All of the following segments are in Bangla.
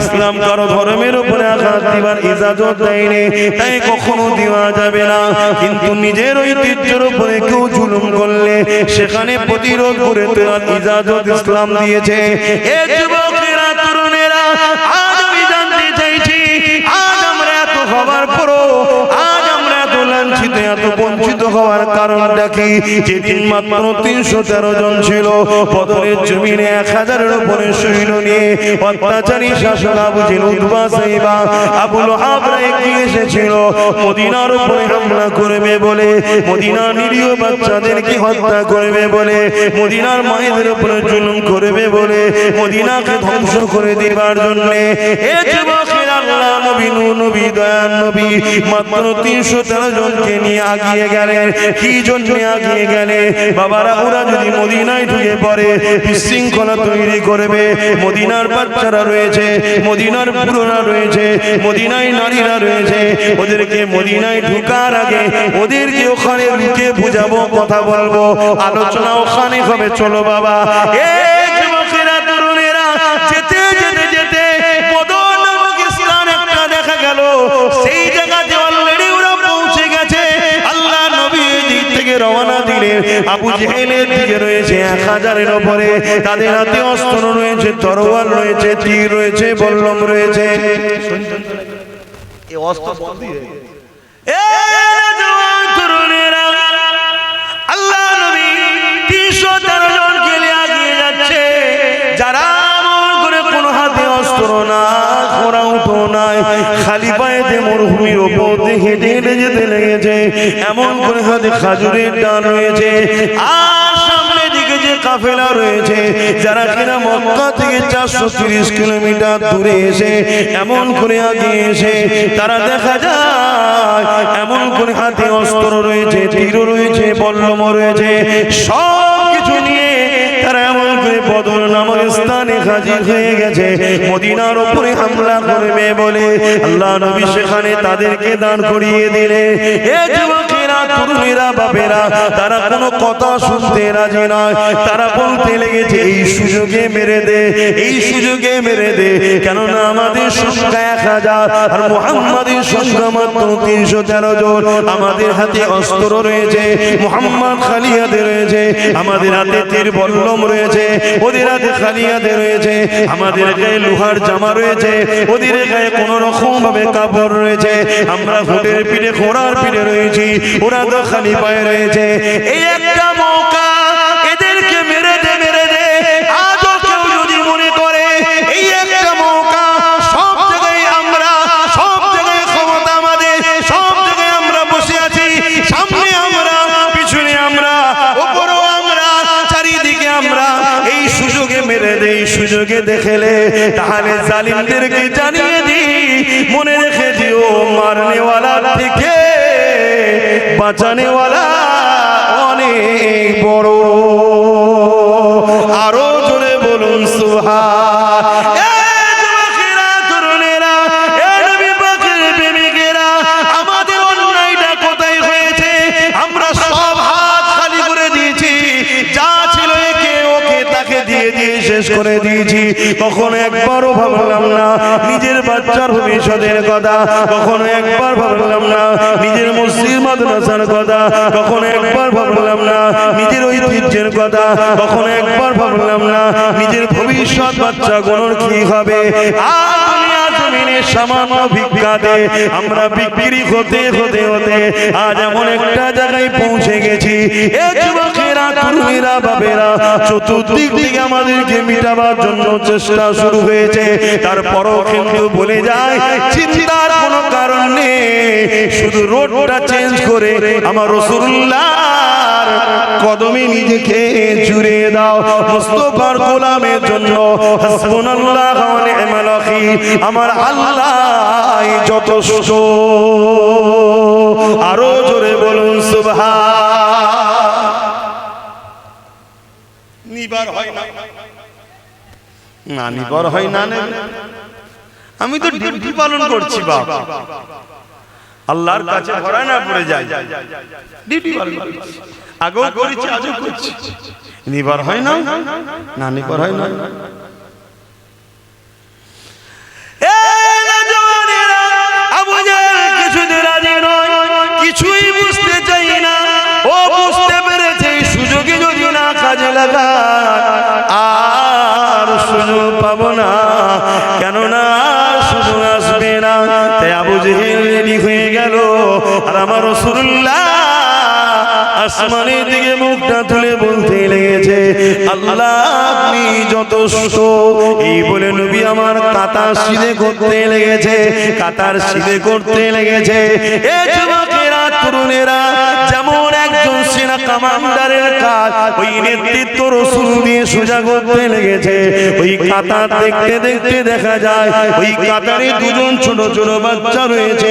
ইসলাম কারও ধর্মের উপরে আঘাত দিবার ইজাজত দেয়নি, তাই কখনো দেওয়া যাবে না। কিন্তু নিজের ঐতিহ্যের উপরে কেউ জুলুম করলে সেখানে প্রতিরোধ করে ইজাজত ইসলাম দিয়েছে। এ যুবকেরা লাঞ্ছিত এত বঞ্চিত হওয়ার কারণটা কি? যেদিন মাত্র তিনশো তেরো জন ছিল জমিনে এক হাজারের উপরে নিয়ে অত্যাচারী সাইবা আবুল হাবরা এসেছিল? মদিনার উপরে হামলা করবে বলে, মদিনার নিরীহ বাচ্চাদেরকে হত্যা করবে বলে, মদিনার মায়েদের উপরে জুলুম করবে বলে, মদিনাকে ধ্বংস করে দেবার জন্য এ যুবকের আল্লাহ নবী নূহ নবী, মাত্র তিনশো তেরো জনকে নিয়ে আগিয়ে কি আগিয়ে গেলে? বাবারা, ওরা যদি মদিনায় ঢুকে পড়ে, বিশৃঙ্খলা তৈরি করবে। মদিনার বাচ্চারা রয়েছে, মদিনার রয়েছে, মদিনায় নারীরা রয়েছে। ওদেরকে মদিনায় ঢুকার আগে ওদেরকে ওখানে লুকে বুঝাবো, কথা বলব। আলোচনা ওখানে হবে, চলো বাবা। এ জেহেলের দিকে রয়েছে এক হাজারের ওপরে তাদের হাতে অস্ত্র রয়েছে তরোয়াল রয়েছে তীর রয়েছে বল্লম রয়েছে এই অস্ত্র বন্দী গেছে। এ জওয়ান তরুণেরা, আল্লাহ নবী 313 জনকে নিয়ে এগিয়ে যাচ্ছে। যারা করে কোনো হাতে অস্ত্র না এমন করে হাতে খাজুরের ডান রয়েছে। কাফেলা রয়েছে, যারা কিনা মক্কা থেকে চারশো তিরিশ কিলোমিটার দূরে এসে এমন করে আগে এসে তারা দেখা যায়, এমন করে হাতে অস্ত্র রয়েছে, তীর রয়েছে, বল্লম রয়েছে, সব হাজির হয়ে গেছে। মদিনার উপরে হামলা করবে বলে আল্লাহ নবী সেখানে তাদেরকে দান করিয়ে দিলে এ যুবকেরা তরুণীরা বাপেরা, তারা কোনো কথা শুনতে রাজি নয়। তারা বলতে লেগেছে, এই সুযোগে মেরে দে, এই সুযোগে মেরে দে। কেননা আমাদের সংখ্যা এক হাজার, আর মোহাম্মদের সংখ্যা মাত্র তিনশো তেরো জন। আমাদের হাতে অস্ত্র রয়েছে, মোহাম্মদ খালি রয়েছে, আমাদের হাতে তীর বল্লম রয়েছে, ওদের হাতে খালি রয়েছে, আমাদের গায়ে লোহার জামা রয়েছে, ওদের গায়ে কোনো রকম ভাবে কাপড় রয়েছে। আমরা ঘুটের পিঠে, ঘোড়ার পিঠে রয়েছি, ওরা তো খালি পায়ে রয়েছে। এই একটা মৌকা এদেরকে মেরে দে মেরে দে। আজও কেউ যদি মনে করে, এই একটা মৌকা সব জায়গায় আমরা, সব জায়গায় ক্ষমতা আমাদের, সব জায়গায় আমরা বসে আছি। সামনে আমরা, পিছনে আমরা উপরও আমরা, চারিদিকে আমরা। এই সুযোগে মেরে দেই সুযোগে দেখেলে তাহলে জালিমদেরকে জানিয়ে বাঁচানেওয়ালা অনেক বড়। করে দিয়েছি। কখনো একবারও ভাবলাম না নিজের বাচ্চার ভবিষ্যতের কথা। কখনো একবার ভাবলাম না নিজের মুসলিম মাদ্রাসার কথা। কখনো একবার ভাবলাম না নিজের ঐতিহ্যের কথা। কখনো একবার ভাবলাম না নিজের ভবিষ্যৎ বাচ্চা গণর কি হবে। আর জমিনে সামান্য ভিক্ষাতে আমরা বিক্রি হতে হতে হতে আজ এমন একটা জায়গায় পৌঁছে গেছি। এ যুবকেরা, তরুণীরা বাবেরা চতুর্দিক থেকে আমাদেরকে মিটাবার জন্য চেষ্টা শুরু হয়েছে। তারপরও কিন্তু বলে যায়, চিন্তার কোনো কারণ নেই। শুধু রোডটা চেঞ্জ করে আমার রসুল্লাহ কদমে নিজেকে জুড়ে দাও। মুস্তফার গোলামের জন্য হাসবুনাল্লাহ ওয়া নি'মাল ওয়াকিল। আমার আল্লাহ যথেষ্ট আরও জোরে বলুন, সুবহান। নিবার হয় না। না, নিবার হয় না আমি তো ডিউটি পালন করছি, বাপ। আল্লাহর কাছে ভরা না পড়ে যায় ডিউটি পালন করছি। আগেও করেছি, আজও করছি। নিবার হয় না? না, নিবার হয় না। কিছুই বুঝতে চাই না। ও বুঝতে পেরেছে, সুযোগে যদি না কাজে লাগায়, আর সুযোগ পাবো না। কেননা সুযোগ আসবে না। তাই আবু জেহেল রেডি হয়ে গেল। আর আমার রসুল্লাহ আসমানের দিকে মুখটা তুলে বলতে লেগেছে, আল্লাহ, আপনি যথেষ্ট। এই বলে নবী আমার কাতার সিধে করতে লেগেছে, কাতার সিধে করতে লেগেছে। এ যুবকেরা তরুণেরা যেমন একজন সেনা কমান্ডারের কাজ, ওই নেতৃত্ব রসুল দিয়ে সোজা করতে লেগেছে। ওই কাতার দেখতে দেখতে দেখা যায়, ওই কাতারে দুজন ছোট ছোট বাচ্চা রয়েছে।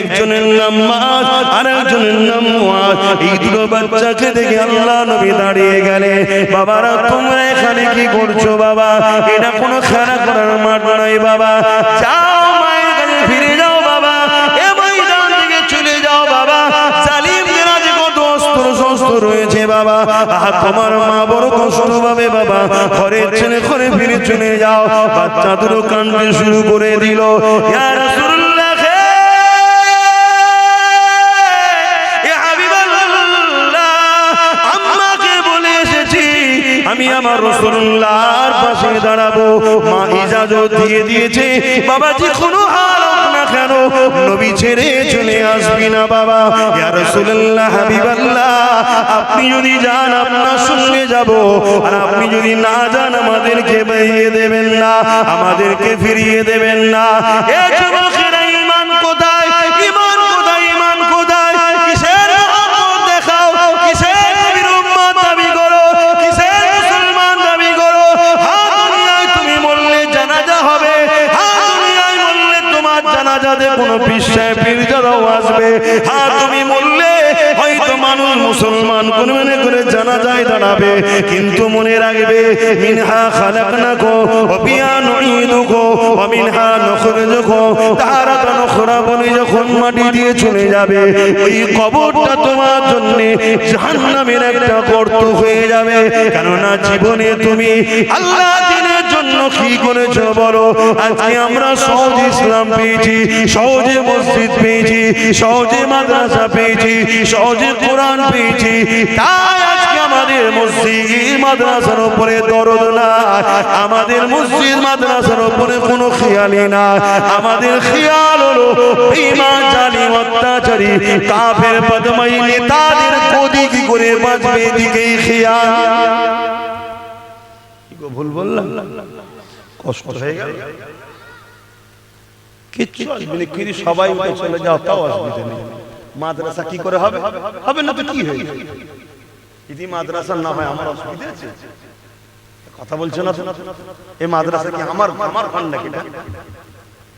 একজনের নাম মাস আর একজনের নাম মুয়াজ এই দুটো বাচ্চাকে দেখে আল্লাহ নবী দাঁড়িয়ে গেলে বাবারা, তোমরা এখানে কি করছ বাবা? এটা কোনো খেলা করার মাঠ নয় বাবা। যাও বাবা। তোমার মা বড় কষ্ট পাবে বাবা। ঘরের ছেলে, ঘরে ফিরে চলে যাও। বাচ্চা দুটো শুরু করে দিল। আমি আমার রসুল্লাহর পাশে দাঁড়াবো। মা ইজাজত দিয়ে দিয়েছে। বাবাজি, কোনো না কেন? নবী ছেড়ে চলে আসবি না বাবা। ইয়া রাসূলুল্লাহ, হাবিবাল্লাহ, আপনি যদি যান, আপনার সঙ্গে যাব। আর আপনি যদি না যান, আমাদেরকে বাইয়ে দেবেন না, আমাদেরকে ফিরিয়ে দেবেন না। এ জানাজাতে কোনো বিশ্বায় পীরজাদাও আসবে। হ্যাঁ তুমি বললে, হয়তো মানুষ মুসলমান কোন মনে করে জানা যায় দাঁড়াবে, কিন্তু মনে রাখবে, মিনহা খালাকনাকো ওয়া বিয়া নুঈদুকো ওয়া মিনহা নুখরিজুকো তারাতান উখরা বলে যখন মাটি দিয়ে চলে যাবে, ওই কবরটা তোমার জন্য জাহান্নামের একটা গর্ত হয়ে যাবে। কেননা জীবনে তুমি আল্লাহ জন্য কি করেছ বলো? আজকে আমরা সহজ ইসলাম পেয়েছি, সহজে মসজিদ পেয়েছি, সহজে মাদ্রাসা পেয়েছি, সহজে কোরআন পেয়েছি। তাই আজকে আমাদের মসজিদ, মাদ্রাসার উপরে দরদ না আমাদের মসজিদ, মাদ্রাসার উপরে কোনো খেয়ালই না আমাদের খেয়াল হলো ইমান জালিম অত্যাচারী, কাফের বদমাই নেতাদের গদি কি করে বাঁচবে এদিকেই খেয়াল। ভুল বললাম? কষ্ট হয়ে গেল। কিচ্ছু আসবে না। কিন্তু সবাই চলে যাও তাও অসুবিধা নেই মাদ্রাসা কি করে হবে? হবে না তো কি হয়ে? যদি মাদ্রাসা না হয় আমার অসুবিধা আছে? কথা বলছো না তো? এই মাদ্রাসা কি আমার আমার ঘর নাকি?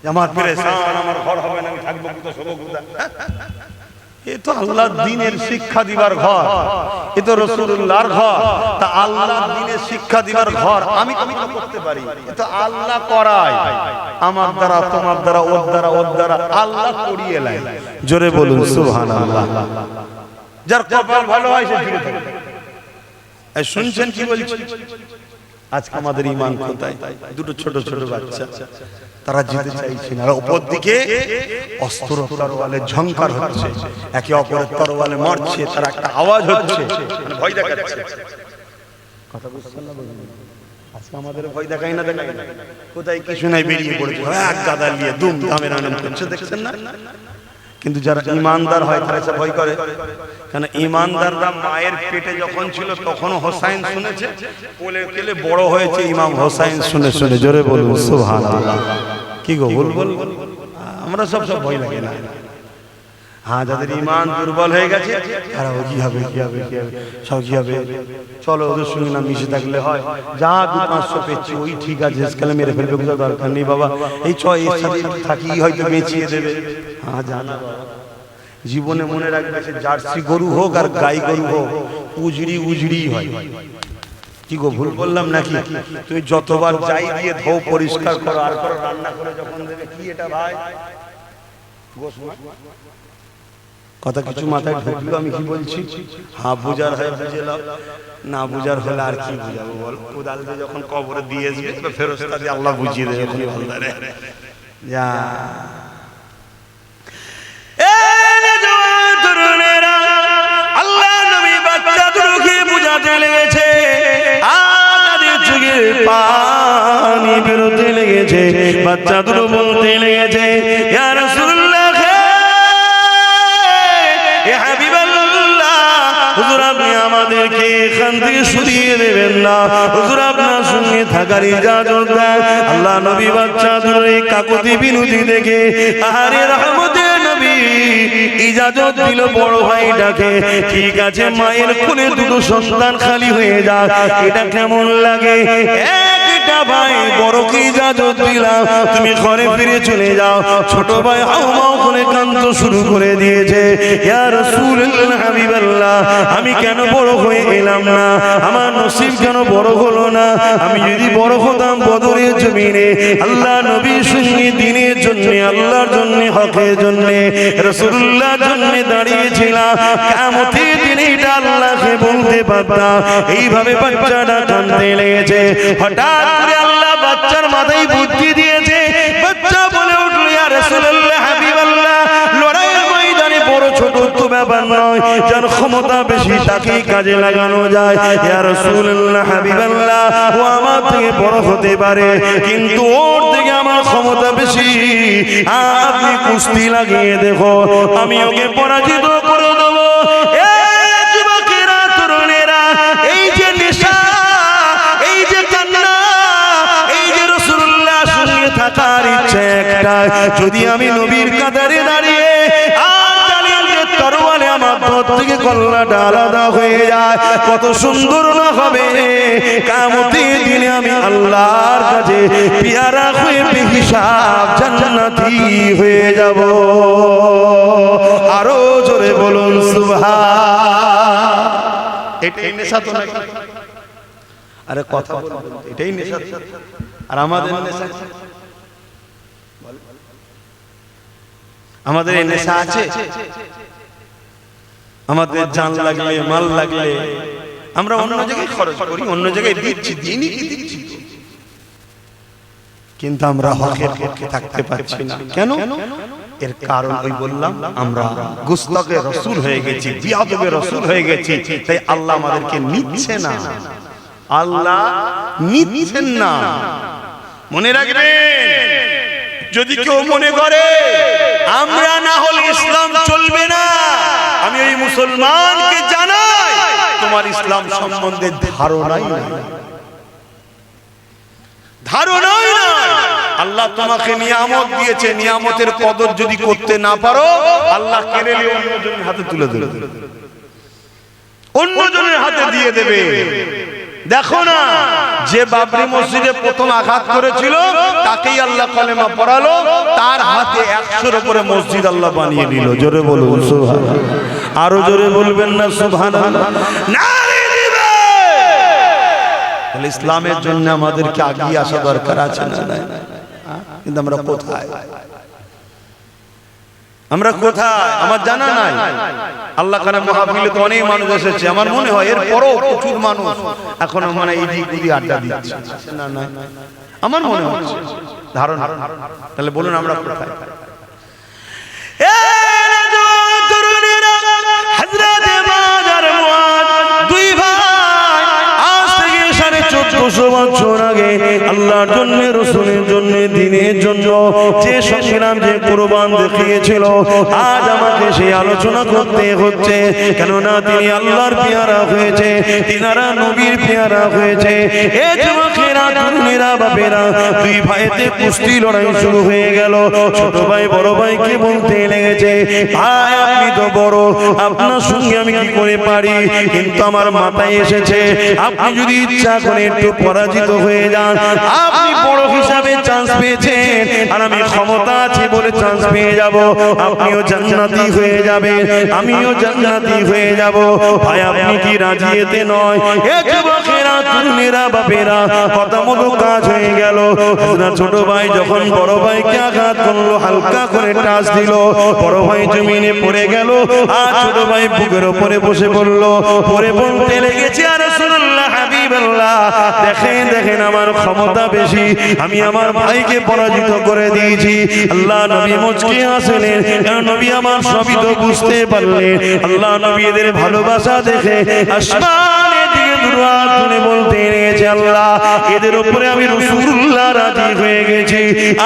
যে আমার পেরেশান আমার ঘর হবে না আমি থাকব কোথা শোবো কোথা এ তো আল্লাহ দিনের শিক্ষা দিবার ঘর। এ তো ঘর। তা শিক্ষা দিবার ঘর আমি এ তো আল্লাহ করায়। দ্বারা, তোমার দ্বারা দ্বারা দ্বারা আল্লাহ করিয়ে জোরে বলুন যার কপাল ভালো হয় শুনছেন কি বলছি? আজকে আমাদের ইমান কোথায়? দুটো ছোট ছোট বাচ্চা। তারা যেতে চাইছে না আর ওপর দিকে অস্ত্র তরোয়ালে ঝংকার হচ্ছে। একে অপরের তরোয়ালে মারছে, তার একটা আওয়াজ হচ্ছে। মানে ভয় দেখাচ্ছে। কথা বুঝছেন না? আজকে আমাদের ভয় দেখাই না দেখাই। না কোথায় কিছু নাই, বেরিয়ে পড়েছে। এক গাদা নিয়ে দুম দামের আনন্দ করছে দেখছেন না? কিন্তু যারা ইমানদার হয় তারা সে ভয় করে। কেন ইমানদাররা মায়ের পেটে যখন ছিল তখন হোসাইন শুনেছে? কোলে কেলে বড় হয়েছে ইমাম হোসাইন শুনে শুনে জোরে বলুন সুবহানাল্লাহ। কি গো বল বল আমরা সব সব ভয় লাগে না। হ্যাঁ যাদের ইমান দুর্বল হয়ে গেছে। তারা ও কি হবে কি হবে কি হবে সব কি হবে। চলো ওদের সঙ্গে না মিশে থাকলে হয়। যা দু পাঁচশো পেয়েছি ওই ঠিক আছে শেষকালে মেরে ফেলবে কোনো দরকার নেই বাবা। এই চ এর সাথে থাকি হয়তো বেঁচিয়ে দেবে। হ্যাঁ জানা জীবনে মনে রাখবে সে জার্সি গরু হোক আর গাই গরু হোক উজড়ি উজড়ি হয়। কি গো ভুল বললাম নাকি? তুই যতবার যাই দিয়ে ধো পরিষ্কার করো আর করো রান্না করে যখন দেবে কি এটা ভাই? গোস মাছ? কথা কিছু মাথায় ঢুকলো, আমি কি বলছি? হ্যাঁ বুঝার হয় বুঝে লাও না বুঝার হলে আর কি বুঝাবো বল? কোদাল দিয়ে যখন কবরে দিয়ে আসবে ফেরস্তা দিয়ে আল্লাহ বুঝিয়ে দেবে ওখানে বলদারে যা। আমাদের চোখে পানি বেরোতে লেগেছে। বাচ্চাদের বলতে লেগেছে, ইয়া রাসূলুল্লাহ এখান থেকে সরিয়ে দেবেন না। হুজুর, আপনার সঙ্গে থাকার ইজাজত দেন আল্লাহ নবী বাচ্চা ধরে কাকুতি বিনুতি দেখে রহমতে ইজাজত দিল, বড় ভাইটাকে ঠিক আছে, মায়ের কোলে দুটো সন্তান খালি হয়ে যাক, এটা কেমন লাগে? একটা ভাই বড়কে ইজাজত দিলাম তুমি ঘরে ফিরে চলে যাও। ছোট ভাই হাউ মাউ করে কান্ত শুরু করে দিয়েছে। ইয়া রাসূলুল্লাহ, হাবিবাল্লাহ, আমি কেন বড় হয়ে এলাম না? আমার নসিব কেন বড় হলো না? আমি যদি বড় হতাম বদরের জমিনে, আল্লাহ নবীর সঙ্গে, দিনের জন্য, আল্লাহর জন্য, হকের জন্য রসুল্লাহর জন্য দাঁড়িয়েছিলাম। কেমতের দিনে এটা বলতে পারতাম এইভাবে বাচ্চাটা কানতে লেগেছে। হঠাৎ করে আল্লাহ বাচ্চার মাথায় বুদ্ধি দিয়েছে। বাচ্চা বলে উঠল, ইয়া হাবিবাল্লাহ কিন্তু ওর থেকে আমার ক্ষমতা বেশি। আপনি কুস্তি লাগিয়ে দেখো, আমি ওকে পরাজিত যদি আমি নবীর কাতারে দাঁড়িয়ে আর জালিয়াতের তরোয়ালে আমার পথ থেকে কল্লাটা আলাদা হয়ে যায় কত সুন্দর না হবে? দিনে আমি আল্লাহর কাছে পিয়ারা হয়ে হিসাব জান্নাতি হয়ে যাব। আরও জোরে বলুন সুবহান। এটাই নেশা তো নাকি? আরে কথা এটাই নেশা আর আমাদের নেশা আমাদের নেশা আছে? আমাদের জান লাগলে মাল লাগলে। আমরা অন্য জায়গায় খরচ করি অন্য জায়গায় দিচ্ছি দিনই কি দিচ্ছি। কিন্তু আমরা হকের পক্ষে থাকতে পারছি না। কেন? এর কারণ ওই বললাম আমরা গুস্তাকে রসুল হয়ে গেছি বিয়াদবে রসুল হয়ে গেছি। তাই আল্লাহ আমাদেরকে নিচ্ছে না। আল্লাহ নিচ্ছেন না। মনে রাখবেন? যদি কেউ মনে করে আমরা না হলে ইসলাম চলবে না। আমি ওই মুসলমানকে জানাই তোমার ইসলাম সম্বন্ধে ধারণাই নাই। ধারণাই নাই। আল্লাহ তোমাকে নিয়ামত দিয়েছে নিয়ামতের কদর যদি করতে না পারো আল্লাহ কেড়ে নিয়ে অন্যজনের হাতে তুলে দেবে। অন্যজনের হাতে দিয়ে দেবে। দেখো না, যে বাবরি মসজিদে প্রথম আঘাত করেছিল, তাকেই আল্লাহ কলেমা পড়ালো, তার হাতে একশোর উপরে মসজিদ আল্লাহ বানিয়ে নিল। জোরে বলুন আরও জোরে বলবেন না তাহলে ইসলামের জন্য আমাদেরকে আগিয়ে আসা দরকার আছে না কিন্তু আমরা কোথায়? আমরা কোথায়? আমার জানা নাই। আল্লাহ খানে মহাবিলে তো অনেক মানুষ এসেছে। আমার মনে হয় এর পরও প্রচুর মানুষ এখন মানে এই গুদি আড্ডা দিচ্ছে। না না আমার মনে হচ্ছে ধারণ। তাহলে বলুন আমরা কোথায়? চোদ্দশো বছর আগে, আল্লাহর জন্য, রসুলের জন্য, দিনের জন্য যে সংগ্রাম, যে পুরো দেখিয়েছিল, আজ আমাকে সেই আলোচনা করতে হচ্ছে। কেননা তিনি আল্লাহর পেয়ারা হয়েছে, তিনারা নবীর পেয়ারা হয়েছে। হয়ে পারি? কিন্তু আমার মাথায় এসেছে, আপনি যদি ইচ্ছা করে একটু পরাজিত হয়ে যান। আপনি বড় হিসাবে চান্স পেয়েছেন। আর আমি ক্ষমতা আছে বলে চান্স পেয়ে যাব। আপনিও জান্নাতি হয়ে যাবেন। আমিও জান্নাতি হয়ে যাব। ভাই, আপনি কি রাজি এতে নয়? এ যুবকেরা, তরুণেরা, বাপেরা, কথা মতো কাজ হয়ে গেল। ছোট ভাই যখন বড় ভাইকে আঘাত করল, হালকা করে টাচ দিল। বড় ভাই জমিনে পড়ে গেল। আর ছোট ভাই বুকের ওপরে বসে পড়ল। পরে বলতে লেগেছে, আর রাসূলুল্লাহ হাবিবাল্লাহ দেখেন দেখেন আমার ক্ষমতা বেশি। আমি আমার ভাইকে পরাজিত করে দিয়েছি। আল্লাহ নবী মুচকি আসলেন কারণ নবী আমার সবই তো বুঝতে পারলেন। আল্লাহ নবী এদের ভালোবাসা দেখে বলতে আল্লাহ। এদের উপরে আমি রাজি হয়ে গেছি।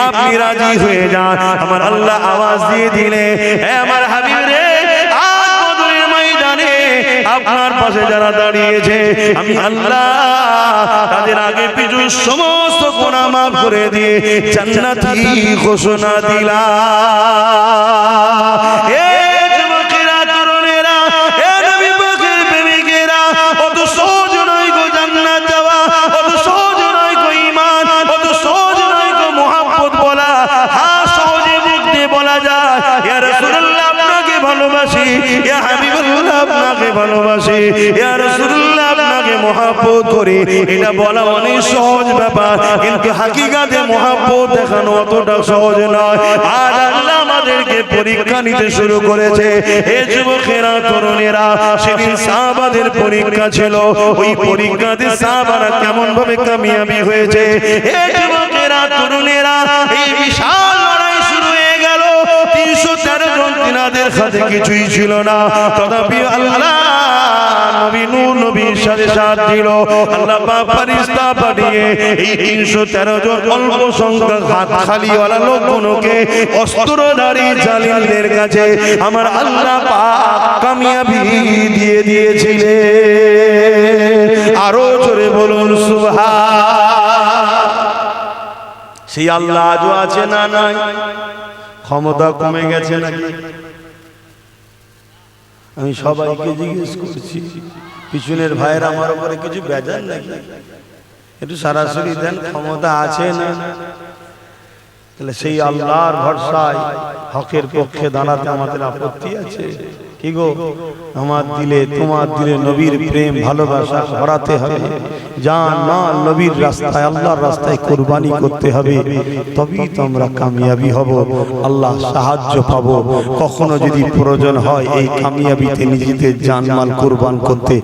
আপনি রাজি হয়ে যান। আমার আল্লাহ আওয়াজ দিয়ে দিলে আমার হাবিব আপনার পাশে যারা দাঁড়িয়েছে, আমি আল্লাহ তাদের আগে পিছু সমস্ত গোনা মাফ করে দিয়ে জান্নাতি ঘোষণা দিলাম। মহাব্বত করি। এটা বলা অনেক সহজ ব্যাপার, কিন্তু হাকিকাতে মহাব্বত দেখানো অতটা সহজ নয়। আর আল্লাহ আমাদেরকে পরীক্ষা নিতে শুরু করেছে। হে যুবকেরা, তরুণেরা, সেদিন সাহাবাদের পরীক্ষা ছিল। ওই পরীক্ষাতে সাহাবারা কেমন ভাবে কামিয়াবি হয়েছে? হে যুবকেরা, তরুণেরা, এই বিশাল তেরো জন তিনাদের কিছুই ছিল না। তথাপি আল্লাহ এই 313 জন অল্প সংখ্যক হাত খালিওয়ালা লোকগুলোকে অস্ত্রধারী জালিমদের কাছে আমার আল্লাহ কামিয়াবি দিয়ে দিয়েছিলেন। আরও জোরে বলুন, সুবহান। সেই আল্লাহ আজও আছে না নাই? ক্ষমতা কমে গেছে নাকি? আমি সবাইকে জিজ্ঞেস করছি পিছনের ভাইয়ের আমার উপরে কিছু বেজার নাকি? একটু সরাসরি দেন ক্ষমতা আছে না? তাহলে সেই আল্লাহর ভরসায় হকের পক্ষে দাঁড়াতে আমাদের আপত্তি আছে। কি গো? আমার দিলে, তোমার দিলে নবীর প্রেম, ভালোবাসা ভরাতে হবে। জান মাল নবীর রাস্তায়, আল্লাহর রাস্তায় কোরবানি করতে হবে। তবেই তো আমরা কামিয়াবি হব। আল্লাহ সাহায্য পাবো। কখনো যদি প্রয়োজন হয় এই কামিয়াবিতে নিজেদের জানমাল কোরবান করতে,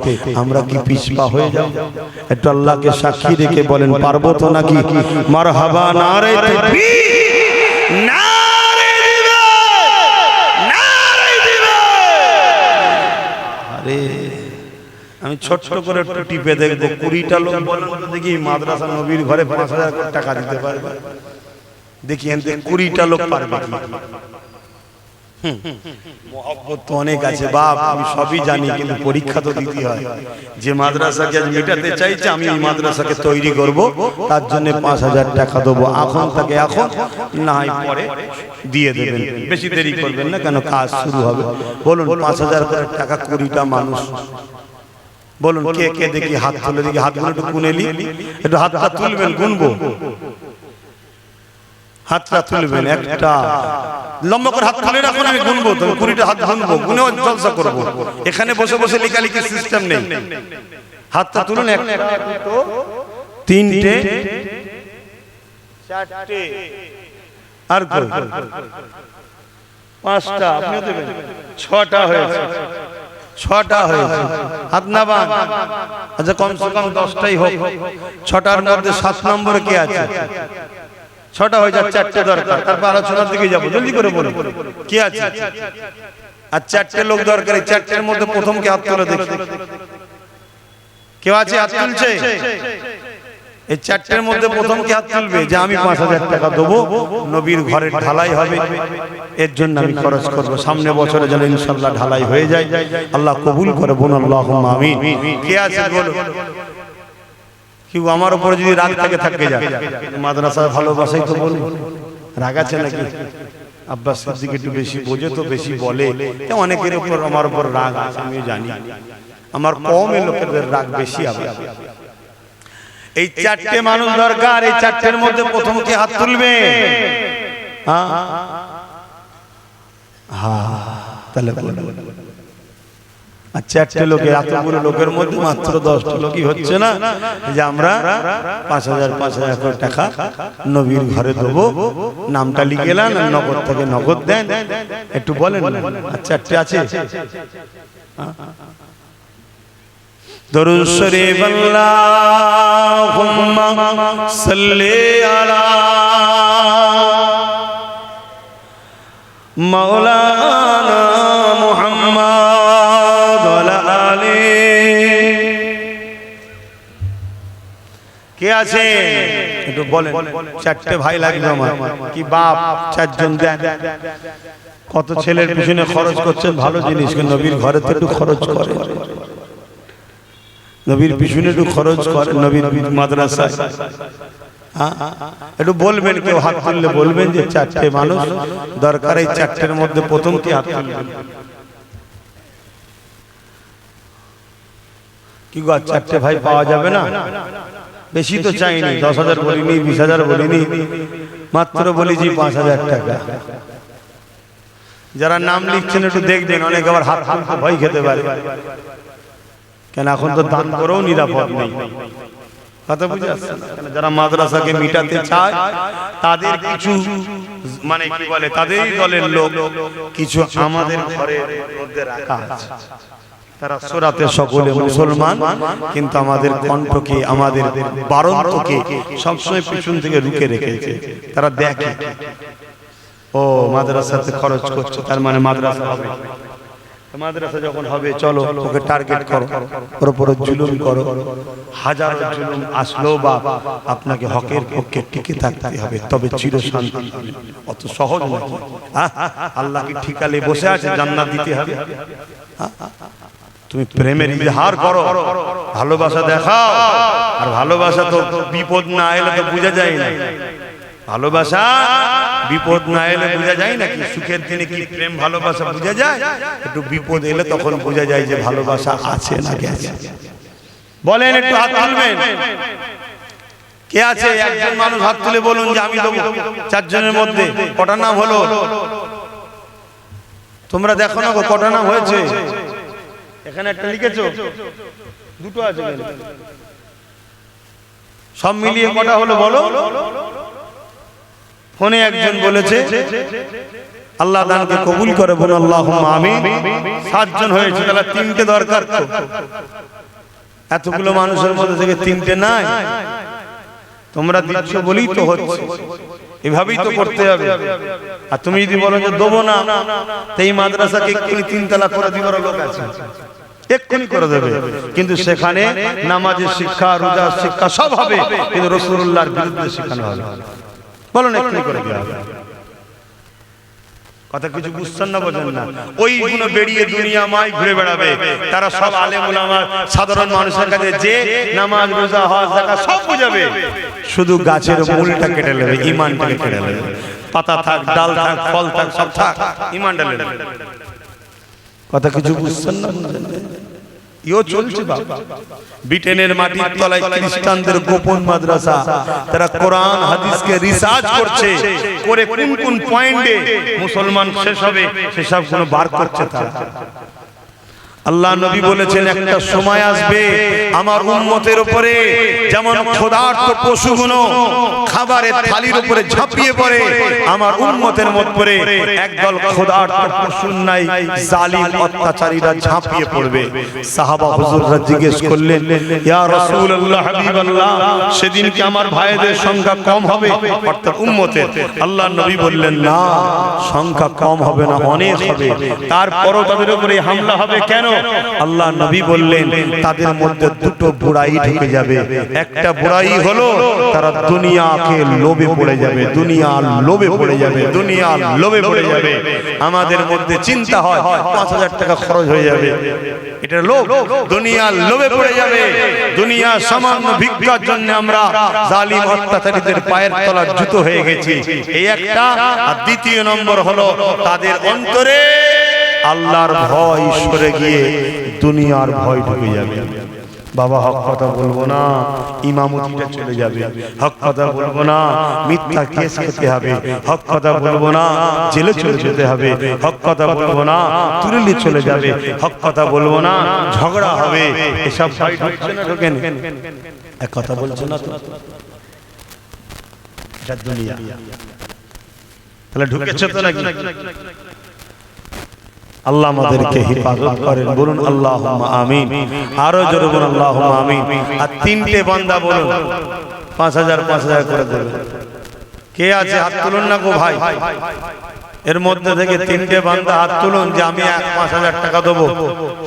আমরা কি পিছপা হয়ে যাব? একটু আল্লাহকে সাক্ষী রেখে বলেন, পারব তো নাকি? মার হাবা নারে নারে দিবে নারে দিবে আরে আমি ছোট্ট করে একটু টিপে দেখব। কুড়িটা লোক বলেন দেখি মাদ্রাসা নবীর ঘরে পাঁচ হাজার টাকা দিতে পারবে। দেখি এনতে কুড়িটা লোক পারবে। মহব্বত তো অনেক আছে। বাপ, আমি সবই জানি, কিন্তু পরীক্ষা তো দিতে হয়। যে মাদ্রাসাকে মেটাতে চাইছে, আমি এই মাদ্রাসাকে তৈরি করব। তার জন্য পাঁচ হাজার টাকা দেবো। এখন তাকে এখন না হয় পরে দিয়ে দেবেন। বেশি দেরি করবেন না, কেন কাজ শুরু হবে। বলুন, পাঁচ হাজার টাকা কুড়িটা মানুষ বলুন কে কে দেখি হাত তুলে দেখি হাতগুলো একটু কুনেলি। একটু হাতটা তুলবেন গুনবো। হাতটা তুলবেন একটা। লম্বা করে হাত তুলে রাখুন আমি গুনবো তো কুড়িটা হাত গুনবো গুনে জলসা করব। এখানে বসে বসে লেখালেখি সিস্টেম নেই। হাতটা তুলুন একটা তিনটে চারটে। আর? পাঁচটা আপনিও দেবেন। ছটা হয়েছে। ছটা হয়েছে। হাত না বান আচ্ছা কমসে কম দশটাই হোক। ছটার মধ্যে সাত নম্বরে কে আছে? ছটা হয়ে যাচ্ছে চারটে দরকার। তারপর আলোচনার দিকে যাব। জলদি করে বলো কে আছে? আর চারটে লোক দরকার। চারটের মধ্যে প্রথম কে হাত তুলে দেখি। কেউ আছে? হাত তুলছে? এই চারটের মধ্যে প্রথম কি হাত তুলবে? যে আমি পাঁচ হাজার টাকা দেবো, নবীর ঘরের ঢালাই হবে। এর জন্য আমি খরচ করব। সামনে বছরে যেন ইনশাল্লাহ ঢালাই হয়ে যায়। আল্লাহ কবুল করে বোন আল্লাহ আমিন। কে আছে বলো আমার উপরে যদি রাগ থেকে, থাকে যাক। মাদ্রাসা ভালোবাসাই তো বলব রাগ আছে নাকি? আব্বাস একটু বেশি বোঝে তো, বেশি বলে। অনেকের উপর, আমার উপর রাগ আছে, আমিও জানি। আমার কমে লোকেদের রাগ বেশি আবার। এই চারটে মানুষ দরকার এই চারটের মধ্যে প্রথম কি হাত তুলবে? হ্যাঁ? হ্যাঁ, তাহলে বলো। আর চারটে লোকে এতগুলো লোকের মধ্যে মাত্র লোকই হচ্ছে না? যে আমরা পাঁচ হাজার পাঁচ হাজার টাকা ঘরে দেবো। নামটা নগদ থেকে নগদ দেন। একটু বলেন চারটে আছে? আলা মাওলানা মুহাম্মদ ওয়ালা আলি। কে আছে? একটু বলেন। চারটে ভাই লাগবে আমার। কি বাপ? চারজন দেন। কত ছেলের পিছনে খরচ করছেন? ভালো জিনিস কিন্তু নবীর ঘরে তো একটু খরচ করে। নবীর পিছনে একটু খরচ করে নবীর মাদ্রাসায়। হ্যাঁ? একটু বলবেন কেউ হাত তুললে বলবেন যে চারটে মানুষ দরকার এই চারটের মধ্যে প্রথম কি হাত তুলবেন? কি গো চারটে ভাই পাওয়া যাবে না? বেশি তো চাইনি দশ হাজার বলিনি বিশ হাজার বলিনি মাত্র বলেছি পাঁচ হাজার টাকা। যারা নাম লিখছেন একটু দেখবেন অনেক আবার হাত তুলতে ভয় খেতে পারে। কেন এখন তো দান করেও নিরাপদ নেই। কথা বুঝে আসছে? না? যারা মাদ্রাসাকে মিটাতে চায়, তাদের কিছু মানে কি বলে তাদেরই দলের লোক কিছু আমাদের ঘরের মধ্যে রাখা আছে। তারা সোরাতে সকলে মুসলমান, কিন্তু আমাদের কণ্ঠকে, আমাদের বারন্তকে সবসময় পিছন থেকে রুকে রেখেছে। তারা দেখে। ও, মাদ্রাসাতে খরচ করছে, তার মানে মাদ্রাসা হবে। মাদ্রাসা যখন হবে চলো ওকে টার্গেট করো। ওর উপরে জুলুম করো। হাজারো জুলুম আসলো বা আপনাকে হকের পক্ষে টিকে থাকতে হবে তবে চির শান্তি অত সহজ নাকি হ্যাঁ? আল্লাহ কি ঠিকালে বসে আছে জান্নাত দিতে হবে? তুমি প্রেমের ইজহার করো। ভালোবাসা দেখাও। আর ভালোবাসা তো বিপদ না এলে তো বোঝা যায় না। ভালোবাসা? বিপদ না এলে বোঝা যায় নাকি? সুখের দিনে কি প্রেম ভালোবাসা বোঝা যায়? একটু বিপদ এলে তখন বোঝা যায় যে ভালোবাসা আছে না গেছে। বলেন একটু হাত তুলবেন। কে আছে? একজন মানুষ হাত তুলে বলুন যে আমি দেবো। চারজনের মধ্যে। কটা নাম হলো? তোমরা দেখো না গো, কটা নাম হয়েছে? এখানে একটা লিখেছো? দুটো আছে সব মিলিয়ে কটা হলো বলো? ফোনে একজন বলেছে আল্লাহ দানকে কবুল করে বলে আল্লাহ আমি সাতজন হয়েছে তাহলে তিনটে দরকার এতগুলো মানুষের মধ্যে থেকে তিনটে নাই। তোমরা দিচ্ছ বলেই তো হচ্ছে। এভাবেই তো করতে হবে। আর তুমি যদি বলো যে দেবো না তো এই মাদ্রাসাকে এক্ষুনি তিনতলা করে দিবার লোক আছে। এক্ষুনি করে দেবে। কিন্তু সেখানে নামাজের শিক্ষা রোজার শিক্ষা সব হবে। কিন্তু রসুল্লাহর বিরুদ্ধে শেখানো হবে। বলো না এক্ষুনি করে দেওয়া কথা কিছু বুঝছেন না বোঝেন না। ওইগুলো বেরিয়ে দুনিয়া মাই ঘুরে বেড়াবে। তারা সব আলেম ওলামা সাধারণ মানুষের কাছে যে নামাজ রোজা হজ জাকাত সব বুঝাবে। শুধু গাছের মূলটা কেটে নেবে ইমানটাকে কেটে নেবে। পাতা থাক ডাল থাক ফল থাক সব থাক ইমানটা নেবে। কথা কিছু বুঝছেন না বুঝছেন না? গোপন মাদ্রাসা। তারা হাদিসকে করছে। করে কোন পয়েন্টে মুসলমান শেষ হবে, সেসব কোন বার করছে তারা। আল্লাহ নবী বলেছেন একটা সময় আসবে আমার উম্মতের উপরে যেমন ক্ষুধার্ত পশুগুলো খাবারের থালির উপরে ঝাঁপিয়ে পড়ে। আমার উম্মতের মধ্যে একদল ক্ষুধার্ত পশুর নাই জালিম অত্যাচারীরা ঝাঁপিয়ে পড়বে। সাহাবা হুজুররা জিজ্ঞেস করলেন ইয়া রাসূলুল্লাহ হাবিবাল্লাহ সেদিন কি আমার ভাইদের সংখ্যা কম হবে? অর্থাৎ উম্মতের। আল্লাহ নবী বললেন না সংখ্যা কম হবে না অনেক হবে। তারপরও তাদের উপরে হামলা হবে কেন? আল্লাহ নবী বললেন, তাদের মধ্যে দুটো বুড়াই ঢুকে যাবে। একটা বুড়াই হলো, তারা দুনিয়াকে লোভে পড়ে যাবে, দুনিয়ার লোভে পড়ে যাবে, দুনিয়ার লোভে পড়ে যাবে। আমাদের মধ্যে চিন্তা হয়, পাঁচ হাজার টাকা খরচ হয়ে যাবে। এটা লোভ, দুনিয়ার লোভে পড়ে যাবে। দুনিয়া সামান্য ভিক্ষার জন্য আমরা জালিম অত্যাচারীদের পায়ের জুতো হয়ে গেছি। এই একটা। আর দ্বিতীয় নম্বর হলো, তাদের অন্তরে আল্লাহর ভয় সরে গিয়ে দুনিয়ার ভয় ঢুকে যাবে। বাবা হক কথা বলব না ইমামতিটা চলে যাবে। হক কথা বলব না মিথ্যা কেস খেতে হবে। হক কথা বলব না জেলে চলে যেতে হবে। হক কথা বলব না তুরলি চলে যাবে। হক কথা বলব না ঝগড়া হবে। এসব ঢোকেন এক কথা বলছো না দুনিয়া। তাহলে ঢুকেছে তো নাকি? আল্লাহ আমাদেরকে হেফাজত করেন। বলুন আল্লাহ আমিন। আরও জোরে বলুন আল্লাহ আমিন। আর তিনটে বান্দা বলুন। পাঁচ হাজার পাঁচ হাজার করে দেবেন কে আছে? হাত তুলুন না গো ভাই। এর মধ্যে থেকে তিনটে বান্দা হাত তুলুন যে আমি এক পাঁচ হাজার টাকা দেবো।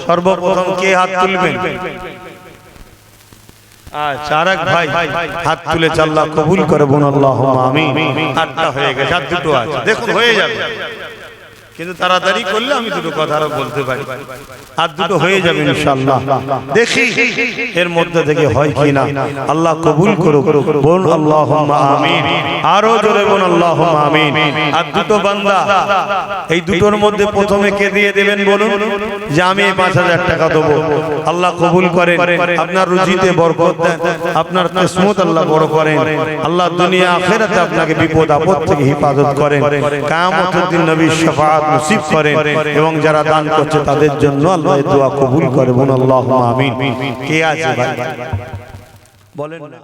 সর্বপ্রথম কে হাত তুলবেন? আচ্ছা আর ভাই। হাত তুলে আল্লাহ কবুল করে বোন আল্লাহ আমি আটটা হয়ে গেছে। আর দুটো আছে। দেখুন হয়ে যাবে। কিন্তু তাড়াতাড়ি করলে আমি দুটো কথা বলতে পারি। আর দুটো হয়ে যাবে, ইনশাআল্লাহ। দেখি এর মধ্যে থেকে হয় কি না আল্লাহ কবুল করুক। বলুন, আল্লাহুম্মা আমিন। আরও জোরে বলুন, আল্লাহুম্মা আমিন। আর দুটো বান্দা, এই দুটোর মধ্যে প্রথমে কে দিয়ে দেবেন বলুন? যে আমি এই পাঁচ হাজার টাকা দেবো। আল্লাহ কবুল করেন। আপনার রুজিতে বরকত দেন। আপনার কিসমত আল্লাহ বড় করেন। আল্লাহ দুনিয়া, আখেরাতে আপনাকে বিপদ, আপদ থেকে হেফাজত করেন। কিয়ামতের দিন নবীর শাফাআত নসিব করেন এবং যারা দান করছে তাদের জন্য আল্লাহ দোয়া কবুল করে। বলুন আল্লাহ আমিন। কে আছে বলেন না।